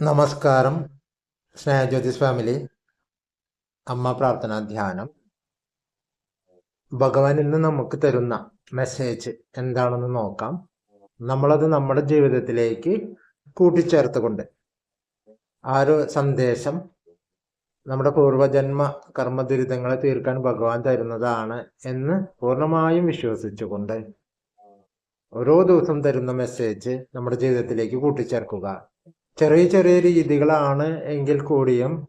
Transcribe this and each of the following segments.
നമസ്കാരം സ്നേഹജ്യോതിസ് ഫാമിലി. അമ്മ പ്രാർത്ഥനാ ധ്യാനം. ഭഗവാൻ ഇന്ന് നമുക്ക് തരുന്ന മെസ്സേജ് എന്താണെന്ന് നോക്കാം. നമ്മളത് നമ്മുടെ ജീവിതത്തിലേക്ക് കൂട്ടിച്ചേർത്തുകൊണ്ട് ആ ഒരു സന്ദേശം നമ്മുടെ പൂർവജന്മ കർമ്മ ദുരിതങ്ങളെ തീർക്കാൻ ഭഗവാൻ തരുന്നതാണ് എന്ന് പൂർണമായും വിശ്വസിച്ചുകൊണ്ട് ഓരോ ദിവസം തരുന്ന മെസ്സേജ് നമ്മുടെ ജീവിതത്തിലേക്ക് കൂട്ടിച്ചേർക്കുക. ചെറിയ ചെറിയ രീതികളാണ് എങ്കിൽ കൂടിയും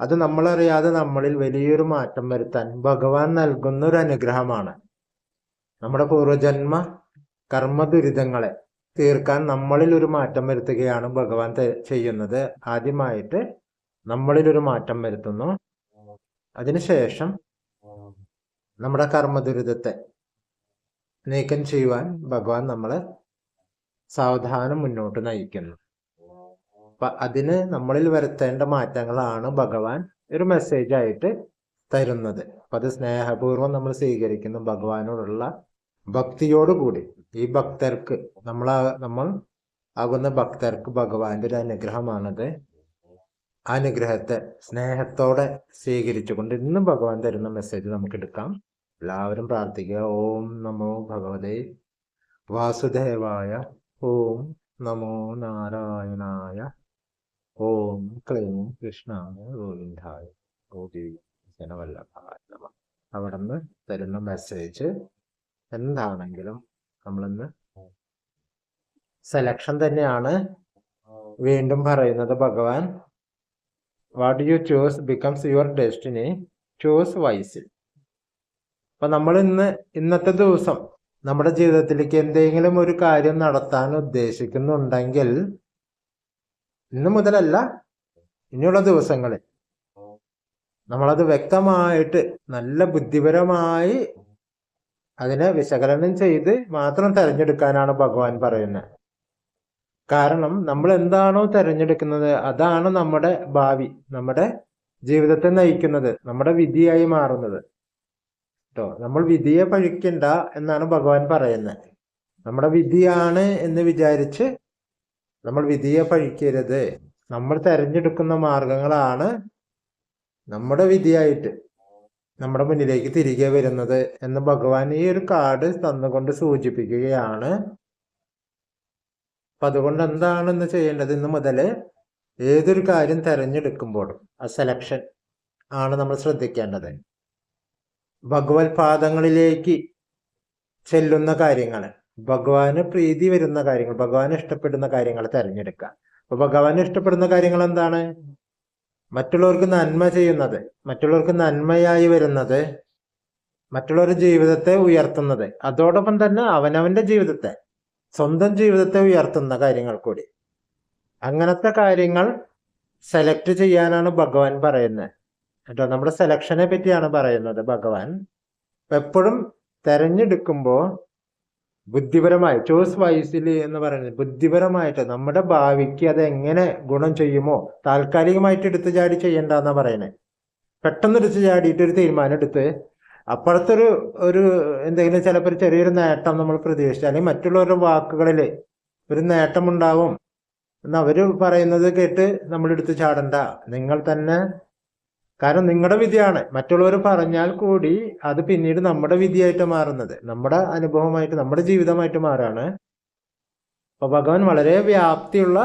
അത് നമ്മളറിയാതെ നമ്മളിൽ വലിയൊരു മാറ്റം വരുത്താൻ ഭഗവാൻ നൽകുന്ന ഒരു അനുഗ്രഹമാണ്. നമ്മുടെ പൂർവജന്മ കർമ്മ ദുരിതങ്ങളെ തീർക്കാൻ നമ്മളിൽ ഒരു മാറ്റം വരുത്തുകയാണ് ഭഗവാൻ ചെയ്യുന്നത്. ആദ്യമായിട്ട് നമ്മളിൽ ഒരു മാറ്റം വരുത്തുന്നു. അതിനുശേഷം നമ്മുടെ കർമ്മ ദുരിതത്തെ നീക്കം ചെയ്യുവാൻ ഭഗവാൻ നമ്മളെ സാവധാനം മുന്നോട്ട് നയിക്കുന്നു. അപ്പൊ അതിന് നമ്മളിൽ വരുത്തേണ്ട മാറ്റങ്ങളാണ് ഭഗവാൻ ഒരു മെസ്സേജ് ആയിട്ട് തരുന്നത്. അപ്പൊ അത് സ്നേഹപൂർവം നമ്മൾ സ്വീകരിക്കുന്നു ഭഗവാനോടുള്ള ഭക്തിയോടുകൂടി ഈ ഭക്തർക്ക് നമ്മൾ നമ്മൾ ആകുന്ന ഭക്തർക്ക് ഭഗവാന്റെ ഒരു അനുഗ്രഹമാണത്. അനുഗ്രഹത്തെ സ്നേഹത്തോടെ സ്വീകരിച്ചുകൊണ്ട് ഇന്നും ഭഗവാൻ തരുന്ന മെസ്സേജ് നമുക്ക് എടുക്കാം. എല്ലാവരും പ്രാർത്ഥിക്കുക. ഓം നമോ ഭഗവതേ. വാസുദേവായ. ഓം നമോ നാരായണായ. ഓം ക്ലീം കൃഷ്ണായ ഗോവിന്ദായ ഗോപി ജനവല്ലഭായ നമ. അവിടുന്ന് തരുന്ന മെസ്സേജ് എന്താണെങ്കിലും നമ്മളിന്ന് സെലക്ഷൻ തന്നെയാണ്. വീണ്ടും പറയുന്നത് ഭഗവാൻ what you choose becomes your destiny choose wisely അപ്പൊ നമ്മൾ ഇന്ന് ഇന്നത്തെ ദിവസം നമ്മുടെ ജീവിതത്തിലേക്ക് എന്തെങ്കിലും ഒരു കാര്യം നടത്താൻ ഉദ്ദേശിക്കുന്നുണ്ടെങ്കിൽ ഇന്ന് മുതലല്ല ഇനിയുള്ള ദിവസങ്ങളിൽ. നമ്മളത് വ്യക്തമായിട്ട് നല്ല ബുദ്ധിപരമായി അതിനെ വിശകലനം ചെയ്ത് മാത്രം തിരഞ്ഞെടുക്കാനാണ് ഭഗവാൻ പറയുന്നത് കാരണം നമ്മൾ എന്താണോ തിരഞ്ഞെടുക്കുന്നത് അതാണ് നമ്മുടെ ഭാവി നമ്മുടെ ജീവിതത്തെ നയിക്കുന്നത് നമ്മുടെ വിധിയായി മാറുന്നത്. കേട്ടോ നമ്മൾ വിധിയെ പഴിക്കണ്ട എന്നാണ് ഭഗവാൻ പറയുന്നത് നമ്മുടെ വിധിയാണ് എന്ന് വിചാരിച്ച് നമ്മൾ വിധിയെ പഴിക്കരുത്. നമ്മൾ തിരഞ്ഞെടുക്കുന്ന മാർഗങ്ങളാണ് നമ്മുടെ വിധിയായിട്ട് നമ്മുടെ മുന്നിലേക്ക് തിരികെ വരുന്നത് എന്ന് ഭഗവാൻ ഈ ഒരു കാർഡ് തന്നുകൊണ്ട് സൂചിപ്പിക്കുകയാണ്. അപ്പൊ അതുകൊണ്ട് എന്താണെന്ന് ചെയ്യേണ്ടത്? ഇന്ന് മുതൽ ഏതൊരു കാര്യം തിരഞ്ഞെടുക്കുമ്പോഴും ആ സെലക്ഷൻ ആണ് നമ്മൾ ശ്രദ്ധിക്കേണ്ടത്. ഭഗവത് പാദങ്ങളിലേക്ക് ചെല്ലുന്ന കാര്യങ്ങൾ ഭഗവാന് പ്രീതി വരുന്ന കാര്യങ്ങൾ ഭഗവാൻ ഇഷ്ടപ്പെടുന്ന കാര്യങ്ങൾ തിരഞ്ഞെടുക്കുക. അപ്പൊ ഭഗവാന് ഇഷ്ടപ്പെടുന്ന കാര്യങ്ങൾ എന്താണ്? മറ്റുള്ളവർക്ക് നന്മ ചെയ്യുന്നത് മറ്റുള്ളവർക്ക് നന്മയായി വരുന്നത് മറ്റുള്ളവരുടെ ജീവിതത്തെ ഉയർത്തുന്നത് അതോടൊപ്പം തന്നെ അവനവന്റെ ജീവിതത്തെ സ്വന്തം ജീവിതത്തെ ഉയർത്തുന്ന കാര്യങ്ങൾ കൂടി. അങ്ങനത്തെ കാര്യങ്ങൾ സെലക്ട് ചെയ്യാനാണ് ഭഗവാൻ പറയുന്നത്. കേട്ടോ നമ്മുടെ സെലക്ഷനെ പറ്റിയാണ് പറയുന്നത് ഭഗവാൻ. എപ്പോഴും തെരഞ്ഞെടുക്കുമ്പോൾ ബുദ്ധിപരമായി ചോയ്സ് വൈസിൽ എന്ന് പറയുന്നത് ബുദ്ധിപരമായിട്ട് നമ്മുടെ ഭാവിക്ക് അത് എങ്ങനെ ഗുണം ചെയ്യുമോ താൽക്കാലികമായിട്ട് എടുത്തു ചാടി ചെയ്യണ്ട എന്നാ പറയുന്നത് പെട്ടെന്ന് എടുത്തു ചാടിയിട്ട് ഒരു തീരുമാനം എടുത്ത് അപ്പുറത്തൊരു ഒരു എന്തെങ്കിലും ചിലപ്പോൾ ചെറിയൊരു നേട്ടം നമ്മൾ പ്രതീക്ഷിച്ചു അല്ലെങ്കിൽ മറ്റുള്ളവരുടെ വാക്കുകളിൽ ഒരു നേട്ടമുണ്ടാവും. എന്ന് അവർ പറയുന്നത് കേട്ട് നമ്മൾ എടുത്ത് ചാടണ്ട. നിങ്ങൾ തന്നെ കാരണം നിങ്ങളുടെ വിധിയാണ്. മറ്റുള്ളവർ പറഞ്ഞാൽ കൂടി അത് പിന്നീട് നമ്മുടെ വിധിയായിട്ട് മാറുന്നത്. നമ്മുടെ അനുഭവമായിട്ട് നമ്മുടെ ജീവിതമായിട്ട് മാറാണ്. അപ്പൊ ഭഗവാൻ വളരെ വ്യാപ്തിയുള്ള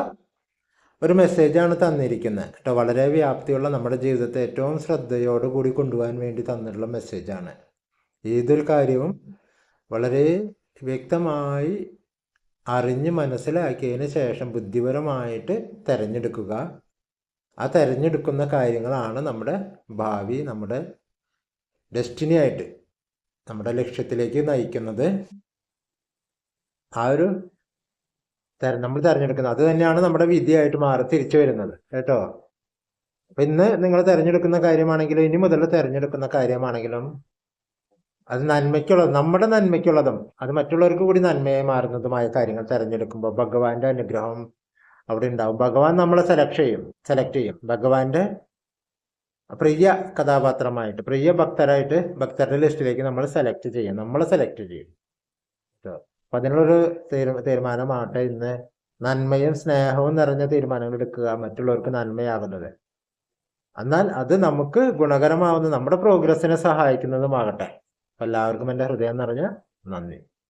ഒരു മെസ്സേജാണ് തന്നിരിക്കുന്നത് കേട്ടോ വളരെ വ്യാപ്തിയുള്ള നമ്മുടെ ജീവിതത്തെ ഏറ്റവും ശ്രദ്ധയോട് കൂടി കൊണ്ടുപോകാൻ വേണ്ടി തന്നിട്ടുള്ള മെസ്സേജാണ്. ഏതൊരു കാര്യവും വളരെ വ്യക്തമായി അറിഞ്ഞ് മനസ്സിലാക്കിയതിന് ശേഷം ബുദ്ധിപരമായിട്ട് തിരഞ്ഞെടുക്കുക. ആ തിരഞ്ഞെടുക്കുന്ന കാര്യങ്ങളാണ് നമ്മുടെ ഭാവി നമ്മുടെ ഡെസ്റ്റിനി ആയിട്ട് നമ്മുടെ ലക്ഷ്യത്തിലേക്ക് നയിക്കുന്നത്. ആ ഒരു നമ്മൾ തിരഞ്ഞെടുക്കുന്നത്. അത് തന്നെയാണ് നമ്മുടെ വിധിയായിട്ട് മാറി തിരിച്ചു വരുന്നത്. കേട്ടോ? അപ്പൊ ഇന്ന് നിങ്ങൾ തിരഞ്ഞെടുക്കുന്ന കാര്യമാണെങ്കിലും ഇനി മുതൽ തിരഞ്ഞെടുക്കുന്ന കാര്യമാണെങ്കിലും അത് നന്മയ്ക്കുള്ളത് നമ്മുടെ നന്മയ്ക്കുള്ളതും അത് മറ്റുള്ളവർക്ക് കൂടി നന്മയായി മാറുന്നതുമായ കാര്യങ്ങൾ തിരഞ്ഞെടുക്കുമ്പോൾ ഭഗവാന്റെ അനുഗ്രഹം അവിടെ ഉണ്ടാവും. ഭഗവാൻ നമ്മളെ സെലക്ട് ചെയ്യും. സെലക്ട് ചെയ്യും. ഭഗവാന്റെ പ്രിയ കഥാപാത്രമായിട്ട് പ്രിയ ഭക്തരായിട്ട് ഭക്തരുടെ ലിസ്റ്റിലേക്ക് നമ്മൾ സെലക്ട് ചെയ്യും. നമ്മളെ സെലക്ട് ചെയ്യും. അപ്പൊ അതിനുള്ളൊരു തീരുമാനമാകട്ടെ. ഇന്ന് നന്മയും സ്നേഹവും നിറഞ്ഞ തീരുമാനങ്ങൾ എടുക്കുക മറ്റുള്ളവർക്ക് നന്മയാകുന്നത്. എന്നാൽ അത് നമുക്ക് ഗുണകരമാവുന്ന നമ്മുടെ പ്രോഗ്രസ്സിനെ സഹായിക്കുന്നതുമാകട്ടെ. എല്ലാവർക്കും എന്റെ ഹൃദയം നിറഞ്ഞ നന്ദി.